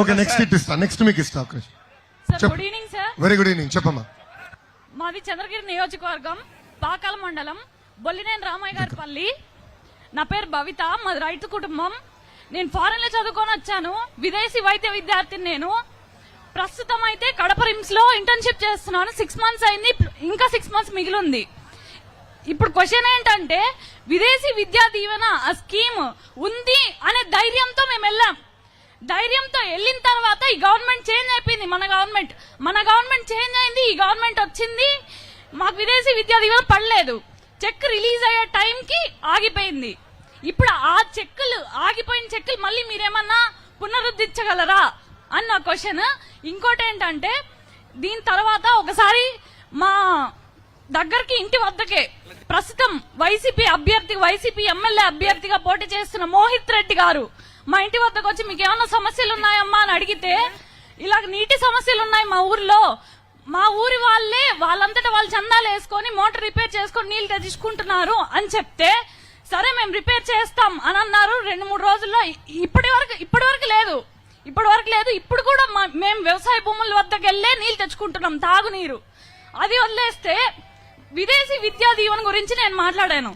Okay next it ఇస్తా next మీకు ఇస్తా. Good evening sir very good evening చెప్పమ్మా మాది చంద్రగిరి నియోజకవర్గం పాకాల మండలం బొల్లినేని రామయ్య గారి పల్లి. నా పేరు భవిత మాది రైతు కుటుంబం. నేను ఫారెన్లో చదువుకొని వచ్చాను. విదేశీ వైద్య విద్యార్థిని నేను. ప్రస్తుతం అయితే కడప రిమ్స్లో ఇంటర్న్షిప్ చేస్తున్నాను. సిక్స్ మంత్స్ అయింది. ఇంకా సిక్స్ మంత్స్ మిగిలింది. ఇప్పుడు క్వశ్చన్ ఏంటంటే విదేశీ విద్యా దీవెన ఆ స్కీమ్ ఉంది అనే ధైర్యంతో మేము వెళ్ళాం. ధైర్యంతో వెళ్ళిన తర్వాత ఈ గవర్నమెంట్ చేంజ్ అయిపోయింది మన గవర్నమెంట్. మన గవర్నమెంట్ చేంజ్ అయింది ఈ గవర్నమెంట్ వచ్చింది. మాకు విదేశీ విద్యా దీవెన పడలేదు. చెక్ రిలీజ్ అయ్యే టైంకి ఆగిపోయింది. ఇప్పుడు ఆ చెక్కులు ఆగిపోయిన చెక్కులు మళ్ళీ మీరేమన్నా పునరుద్ధరించగలరా అన్న క్వశ్చన్. ఇంకోటి ఏంటంటే దీని తర్వాత ఒకసారి మా దగ్గరికి ఇంటి వద్దకే ప్రస్తుతం వైసీపీ అభ్యర్థి వైసీపీ ఎమ్మెల్యే అభ్యర్థిగా పోటీ చేస్తున్న మోహిత్ రెడ్డి గారు మా ఇంటి వద్దకు వచ్చి మీకు ఏమైనా సమస్యలు ఉన్నాయమ్మా అని అడిగితే ఇలాగ నీటి సమస్యలు ఉన్నాయి మా ఊర్లో. మా ఊరి వాళ్ళే వాళ్ళంతటా వాళ్ళు చందాలు వేసుకొని మోటార్ రిపేర్ చేసుకొని నీళ్ళు తెచ్చుకుంటున్నారు అని చెప్తే సరే మేము రిపేర్ చేస్తాం అని అన్నారు. రెండు మూడు రోజుల్లో ఇప్పటి వరకు ఇప్పటి వరకు లేదు. ఇప్పటి వరకు లేదు. ఇప్పుడు కూడా మేము వ్యవసాయ భూముల వద్దకు వెళ్ళే నీళ్ళు తెచ్చుకుంటున్నాం తాగునీరు. అది వదిలేస్తే విదేశీ విద్యా దీవెన గురించి నేను మాట్లాడాను.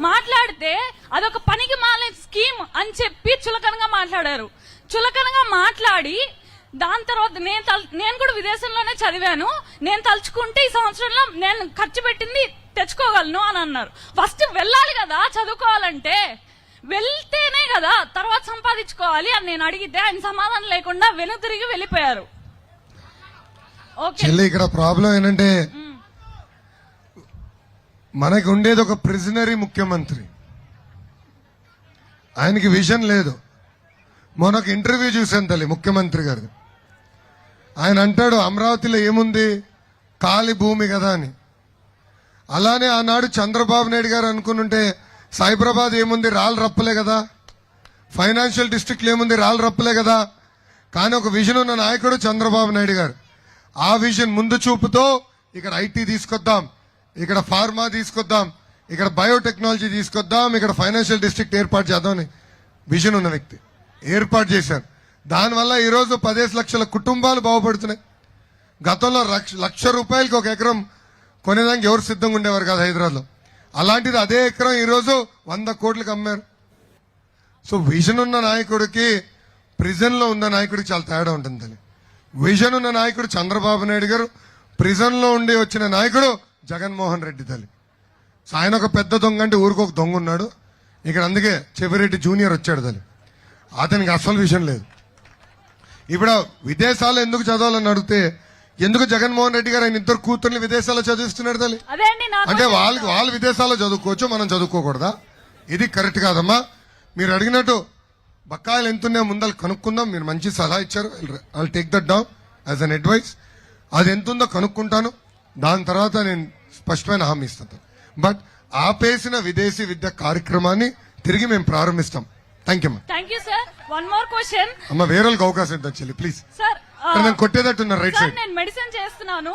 మాట్లాడితే అదొక పనికి మాలే స్కీమ్ అని చెప్పి చులకనగా మాట్లాడారు. చులకనగా మాట్లాడి దాని తర్వాత నేను తల్- నేను కూడా విదేశంలోనే చదివాను. నేను తలుచుకుంటే ఈ సంవత్సరంలో నేను ఖర్చు పెట్టింది తెచ్చుకోగలను అని అన్నారు. ఫస్ట్ వెళ్ళాలి కదా చదువుకోవాలంటే. వెళ్తేనే కదా తర్వాత సంపాదించుకోవాలి అని నేను అడిగితే ఆయన సమాధానం లేకుండా వెనుతిరిగి వెళ్ళిపోయారు. ఓకే. ఇక్కడ ప్రాబ్లం ఏంటంటే మనకు ఉండేది ఒక ప్రిజనరీ ముఖ్యమంత్రి. ఆయనకి విజన్ లేదు. మొన్న ఒక ఇంటర్వ్యూ చూశాను తల్లి ముఖ్యమంత్రి గారు ఆయన అంటాడు అమరావతిలో ఏముంది? ఖాళీ భూమి కదా అని. అలానే ఆనాడు చంద్రబాబు నాయుడు గారు అనుకునుంటే సైబరాబాద్ ఏముంది? రాళ్ళు రప్పలే కదా. ఫైనాన్షియల్ డిస్ట్రిక్ట్లు ఏముంది? రాళ్ళు రప్పలే కదా. కానీ ఒక విజన్ ఉన్న నాయకుడు చంద్రబాబు నాయుడు గారు. ఆ విజన్ ముందు చూపుతో ఇక్కడ ఐటీ తీసుకొద్దాం. ఇక్కడ ఫార్మా తీసుకొద్దాం ఇక్కడ బయోటెక్నాలజీ తీసుకొద్దాం ఇక్కడ ఫైనాన్షియల్ డిస్ట్రిక్ట్ ఏర్పాటు చేద్దామని విజన్ ఉన్న వ్యక్తి ఏర్పాటు చేశారు. దానివల్ల ఈరోజు పదేసి లక్షల కుటుంబాలు బాగుపడుతున్నాయి. గతంలో లక్ష లక్ష రూపాయలకి ఒక ఎకరం కొనేదానికి ఎవరు సిద్ధంగా ఉండేవారు కాదు హైదరాబాద్లో. అలాంటిది అదే ఎకరం ఈరోజు వంద కోట్లకు అమ్మారు. సో విజన్ ఉన్న నాయకుడికి ప్రిజన్లో ఉన్న నాయకుడికి చాలా తేడా ఉంటుంది విజన్ ఉన్న నాయకుడు చంద్రబాబు నాయుడు గారు ప్రిజన్లో ఉండి వచ్చిన నాయకుడు జగన్మోహన్ రెడ్డి తల్లి. ఆయన ఒక పెద్ద దొంగ అంటే ఊరికి ఒక దొంగ ఉన్నాడు. ఇక్కడ అందుకే చెవిరెడ్డి జూనియర్ వచ్చాడు తల్లి. అతనికి అసలు విషయం లేదు. ఇప్పుడు విదేశాలు ఎందుకు చదవాలని అడిగితే ఎందుకు జగన్మోహన్ రెడ్డి గారు ఆయన ఇద్దరు కూతుర్ని విదేశాల్లో చదివిస్తున్నాడు తల్లి? అంటే వాళ్ళకి వాళ్ళు విదేశాల్లో చదువుకోవచ్చు మనం చదువుకోకూడదా? ఇది కరెక్ట్ కాదమ్మా. మీరు అడిగినట్టు బకాయిలు ఎంతున్నాయో ముందర కనుక్కుందాం. మీరు మంచి సలహా ఇచ్చారు. I take that down as an advice అది ఎంత ఉందో కనుక్కుంటాను. దాని తర్వాత నేను స్పష్టమైన హామీ ఇస్తాను. బట్ ఆపేసిన విదేశీ విద్య కార్యక్రమాన్ని తిరిగి మేము ప్రారంభిస్తాం. Thank you thank you sir one more question అమ్మ వేరే అవకాశం ఇద్దాం చెల్లి ప్లీజ్ సార్ నేను కొట్టేటట్టున్నారు రైట్ సార్ సైడ్ నేను మెడిసిన్ చేస్తున్నాను.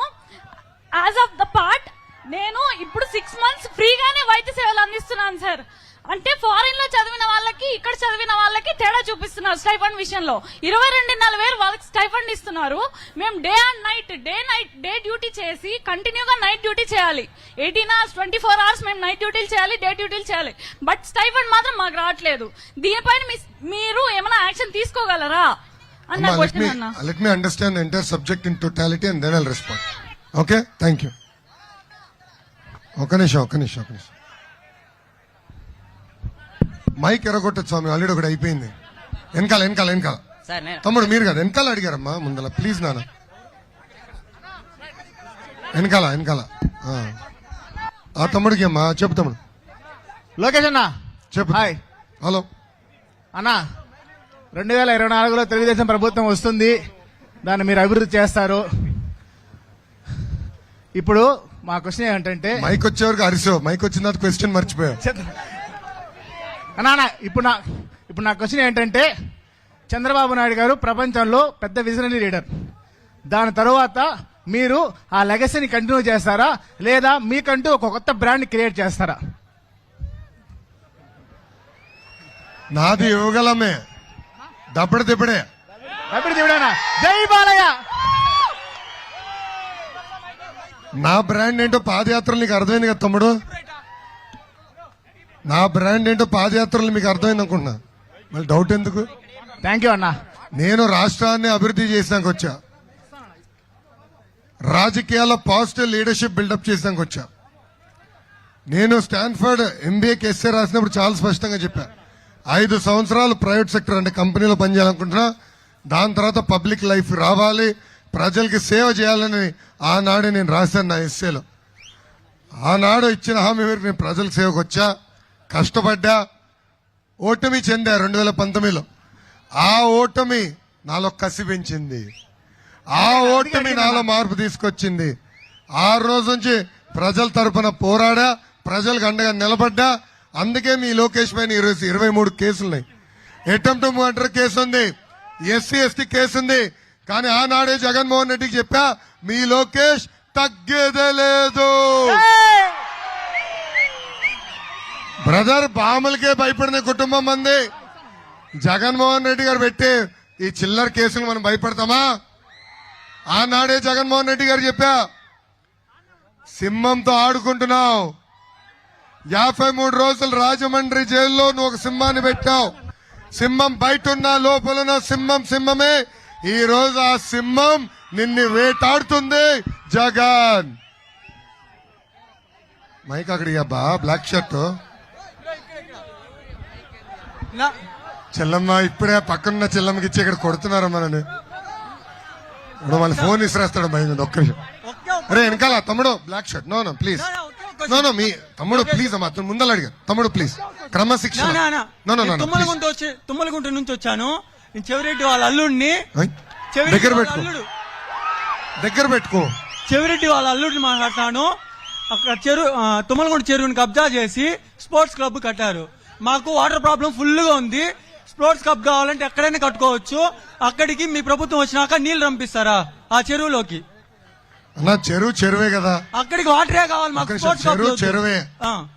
యాజ్ ఆఫ్ ద పార్ట్ నేను ఇప్పుడు సిక్స్ మంత్స్ ఫ్రీగానే వైద్య సేవలు అందిస్తున్నాను సార్ అంటే ఫారిన్లో చదివిన వాళ్ళకి ఇక్కడ చదివిన వాళ్ళకి తేడా చూపిస్తున్నారు స్టైఫండ్ విషయంలో. ఇరవై రెండున్నర వేలు వాళ్ళకి స్టైఫండ్ ఇస్తున్నారు. మేము day and night day night day duty చేసి కంటిన్యూగా నైట్ డ్యూటీ చేయాలి. Eighteen hours twenty four hours మేము నైట్ డ్యూటీలు చేయాలి డే డ్యూటీలు చేయాలి. బట్ స్టైఫండ్ మాత్రం మాకు రావట్లేదు. దీనిపైన మీ- మీరు ఏమైనా యాక్షన్ తీసుకోగలరా? అన్న question me understand the entire subject in totality and then I'll respond. Okay? Thank you. ఒక నిమిషం ఒక నిమిషం ఒక నిమిషం మైక్ ఎరగొట్టచ్చు స్వామి ఆల్రెడీ ఒకటి అయిపోయింది. వెనకాల వెనకాల వెనకాల. తమ్ముడు మీరు కదా వెనకాల అడిగారమ్మా ముందల. ప్లీజ్ నాన్న. వెనకాల వెనకాల. ఆ. ఆ తమ్ముడికి అమ్మా చెప్పు తమ్ముడు. లోకేష్ అన్న. చెప్పు. హాయ్. హలో. అన్న రెండు వేల ఇరవై నాలుగులో తెలుగుదేశం ప్రభుత్వం వస్తుంది. దాన్ని మీరు అభివృద్ధి చేస్తారు. ఇప్పుడు మా క్వశ్చన్ ఏంటంటే మైక్ వచ్చేవరకు అరిసావు. మైక్ వచ్చిన తర్వాత క్వశ్చన్ మర్చిపోయావు అన్నా ఇప్పుడు నా ఇప్పుడు నా క్వశ్చన్ ఏంటంటే చంద్రబాబు నాయుడు గారు ప్రపంచంలో పెద్ద విజనరీ లీడర్. దాని తరువాత మీరు ఆ లెగసీని కంటిన్యూ చేస్తారా? లేదా మీకంటూ ఒక కొత్త బ్రాండ్ క్రియేట్ చేస్తారా? నాది యువగలమే. దప్పడ తిప్పడే. అభివృద్ధి దేవుడైనా జై బాలయ్య! నా బ్రాండ్ ఏంటో పాదయాత్రలు నీకు అర్థమైంది కదా తమ్ముడు? నా బ్రాండ్ ఏంటో పాదయాత్రలు మీకు అర్థమైంది అనుకుంటున్నా. మళ్ళీ డౌట్ ఎందుకు? థ్యాంక్ యూ అన్న. నేను రాష్ట్రాన్ని అభివృద్ధి చేసాక వచ్చా. రాజకీయాల్లో పాజిటివ్ లీడర్షిప్ బిల్డప్ చేసాక వచ్చా. నేను స్టాన్ఫర్డ్ ఎంబీఏ ఎస్ఏ రాసినప్పుడు చాలా స్పష్టంగా చెప్పా. ఐదు సంవత్సరాలు ప్రైవేట్ సెక్టర్ అంటే కంపెనీలో పనిచేయాలనుకుంటున్నా. దాని తర్వాత పబ్లిక్ లైఫ్ రావాలి. ప్రజలకి సేవ చేయాలని ఆనాడే నేను రాశాను నా ఎస్ఏలో. ఆనాడు ఇచ్చిన హామీ మేరకు నేను ప్రజల సేవకు వచ్చా. కష్టపడ్డా ఓటమి చెందా రెండు వేల పంతొమ్మిదిలో? ఆ ఓటమి నాలో కసి పెంచింది ఆ ఓటమి నాలో మార్పు తీసుకొచ్చింది. ఆ రోజు నుంచి ప్రజల తరపున పోరాడా ప్రజలకు అండగా నిలబడ్డా అందుకే మీ లోకేష్ పైన ఇరవై ఇరవై మూడు కేసులున్నాయి. అటెంప్ట్ మర్డర్ కేసు ఉంది ఎస్సీ ఎస్టీ కేసు ఉంది కానీ ఆనాడే జగన్మోహన్ రెడ్డికి చెప్పా మీ లోకేష్ తగ్గేదే లేదు. బ్రదర్ పాములకే భయపడిన కుటుంబం మంది జగన్మోహన్ రెడ్డి గారు పెట్టే ఈ చిల్లర కేసులు మనం భయపడతామా? ఆనాడే జగన్మోహన్ రెడ్డి గారు చెప్పా సింహంతో ఆడుకుంటున్నావు. యాభై మూడు రోజులు రాజమండ్రి జైల్లో నువ్వు ఒక సింహాన్ని పెట్టావు. సింహం బయట ఉన్నా లోపల సింహం సింహమే. ఈ రోజు ఆ సింహం నిన్ను వేటాడుతుంది జగన్. మైక్ అక్కడికి అబ్బా బ్లాక్ షర్ట్. చెల్లమ్మ ఇప్పుడే పక్కనున్న చెల్లమ్మకి ఇచ్చి ఇక్కడ కొడుతున్నారు మనని ఇప్పుడు మళ్ళీ ఫోన్ ఇసిరేస్తాడు భయం ఒక్క నిమిషం. అరే వెనకాల తమ్ముడు black shirt no no please నా, నా, మీ తమ్ముడు ప్లీజ్ అమ్మా అతను ముందర అడిగా తమ్ముడు ప్లీజ్ క్రమశిక్షణ. తుమ్మలగుంట వచ్చి తుమ్మలగుంట నుంచి వచ్చాను. చెవిరెడ్డి వాళ్ళ అల్లుడిని. దగ్గర పెట్టుకో. దగ్గర పెట్టుకో. చెవిరెడ్డి వాళ్ళ అల్లుడిని మాట్లాడుతున్నాను. అక్కడ చెరువు తుమ్మలగుంట చెరువుని కబ్జా చేసి స్పోర్ట్స్ క్లబ్ కట్టారు. మాకు వాటర్ ప్రాబ్లం ఫుల్గా ఉంది. స్పోర్ట్స్ క్లబ్ కావాలంటే ఎక్కడైనా కట్టుకోవచ్చు. అక్కడికి మీ ప్రభుత్వం వచ్చినాక నీళ్ళు రంపిస్తారా ఆ చెరువులోకి? అన్న చెరువు చెరువే కదా. అక్కడికి వాటరే కావాలి మాకు స్పోర్ట్స్ చెరువు వద్దు. చెరువే. ఆ,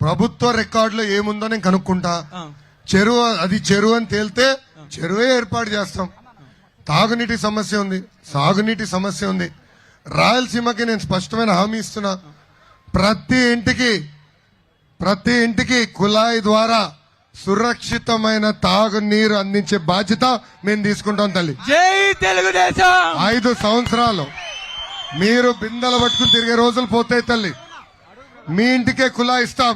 ప్రభుత్వ రికార్డులో ఏముందో నేను కనుక్కుంటా. ఆ. చెరువు అది చెరువు అని తేలితే చెరువే ఏర్పాటు చేస్తాం. తాగునీటి సమస్య ఉంది. సాగునీటి సమస్య ఉంది. రాయలసీమకి నేను స్పష్టమైన హామీ ఇస్తున్నా. ప్రతి ఇంటికి ప్రతి ఇంటికి కుళాయి ద్వారా సురక్షితమైన తాగునీరు అందించే బాధ్యత మేము తీసుకుంటాం తల్లి. జై తెలుగుదేశం! ఐదు సంవత్సరాలు. మీరు బిందెలు పట్టుకుని తిరిగే రోజులు పోతాయి తల్లి. మీ ఇంటికే కుళాయి ఇస్తాం.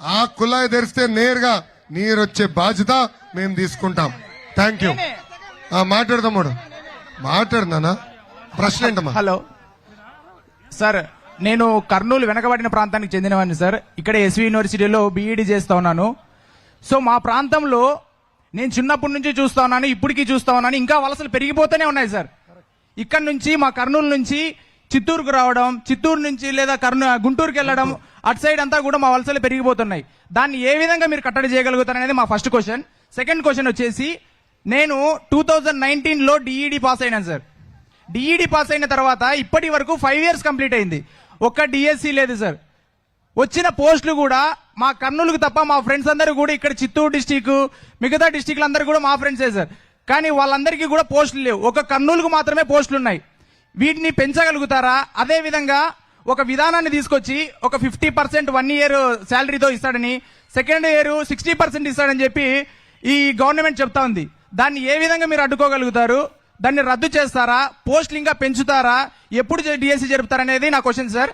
ఆ కుళాయి తెరిస్తే నేరుగా నీరు వచ్చే బాధ్యత మేము తీసుకుంటాం. థ్యాంక్ యూ మాట్లాడు తమ్ముడు. మాట్లాడు నాన్న. ప్రశ్న ఏంటమ్మా? హలో. సార్ నేను కర్నూలు వెనకబడిన ప్రాంతానికి చెందినవాడిని సార్. ఇక్కడ ఎస్వి యూనివర్సిటీలో బీఈడి చేస్తా ఉన్నాను. సో మా ప్రాంతంలో నేను చిన్నప్పటి నుంచి చూస్తా ఉన్నాను ఇప్పటికీ చూస్తా ఉన్నాను. ఇంకా వలసలు పెరిగిపోతూనే ఉన్నాయి సార్. ఇక్కడ నుంచి మా కర్నూలు నుంచి చిత్తూరుకు రావడం చిత్తూరు నుంచి లేదా కర్నూ గుంటూరుకి వెళ్ళడం అటు సైడ్ అంతా కూడా మా వలసలు పెరిగిపోతున్నాయి. దాన్ని ఏ విధంగా మీరు కట్టడి చేయగలుగుతారు అనేది మా ఫస్ట్ క్వశ్చన్. సెకండ్ క్వశ్చన్ వచ్చేసి నేను టూ థౌజండ్ నైన్టీన్లో డిఈడి పాస్ అయినాను సార్. డిఈడి పాస్ అయిన తర్వాత ఇప్పటి వరకు ఫైవ్ ఇయర్స్ కంప్లీట్ అయింది. ఒక్క డిఎస్సి లేదు సార్ వచ్చిన పోస్టులు కూడా మా కర్నూలుకు తప్ప మా ఫ్రెండ్స్ అందరూ కూడా ఇక్కడ చిత్తూరు డిస్టిక్ మిగతా డిస్టిక్లు అందరూ కూడా మా ఫ్రెండ్సే సార్ కానీ వాళ్ళందరికీ కూడా పోస్టులు లేవు. ఒక కర్నూలుకు మాత్రమే పోస్టులు ఉన్నాయి. వీటిని పెంచగలుగుతారా? అదే విధంగా ఒక విధానాన్ని తీసుకొచ్చి ఒక ఫిఫ్టీ పర్సెంట్ వన్ ఇయర్ శాలరీతో ఇస్తాడని సెకండ్ ఇయర్ సిక్స్టీ పర్సెంట్ ఇస్తాడని చెప్పి ఈ గవర్నమెంట్ చెప్తా ఉంది. దాన్ని ఏ విధంగా మీరు అడ్డుకోగలుగుతారు? దాన్ని రద్దు చేస్తారా? పోస్టులు ఇంకా పెంచుతారా? ఎప్పుడు డిఎస్సి జరుపుతారనేది నా క్వశ్చన్ సార్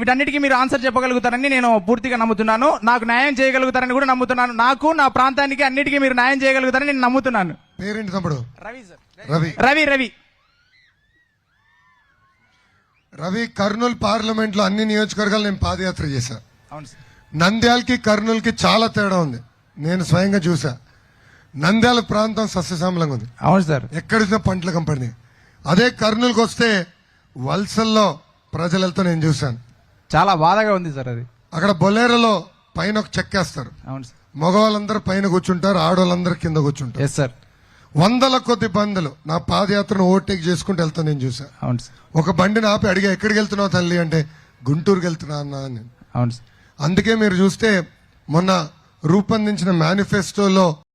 వీటన్నిటికీ మీరు ఆన్సర్ చెప్పగలుగుతారని నేను పూర్తిగా నమ్ముతున్నాను. నాకు న్యాయం చేయగలుగుతారని కూడా నమ్ముతున్నాను. నాకు నా ప్రాంతానికి అన్నిటికీ మీరు న్యాయం చేయగలుగుతారని నేను నమ్ముతున్నాను. పేరేంటి తమ్ముడు రవి సార్ రవి. రవి రవి. రవి కర్నూలు పార్లమెంట్లో అన్ని నియోజకవర్గాలు నేను పాదయాత్ర చేశా. అవును సార్ నంద్యాలకి కర్నూలుకి చాలా తేడా ఉంది. నేను స్వయంగా చూసా నంద్యాల ప్రాంతం సస్యశ్యామలంగా ఉంది. అవును సార్. ఎక్కడ చూసినా పంటలు కంపడి అదే కర్నూలుకి వస్తే వలసల్లో ప్రజలు వెళ్తా నేను చూశాను. చాలా బాధగా ఉంది సార్ అది. అక్కడ బొలేరలో పైన ఒక చెక్కేస్తారు అవును సార్. మగవాళ్ళందరూ పైన కూర్చుంటారు ఆడవాళ్ళందరూ కింద కూర్చుంటారు. ఎస్ సార్ వందల కొద్ది బందులు నా పాదయాత్రను ఓవర్టేక్ చేసుకుంటూ వెళ్తా నేను చూసా అవును సార్. ఒక బండిని ఆపి అడిగా ఎక్కడికి వెళ్తున్నావు తల్లి? అంటే గుంటూరుకి వెళ్తున్నా అన్నా అని నేను. అవును సార్. అందుకే మీరు చూస్తే మొన్న రూపొందించిన మేనిఫెస్టోలో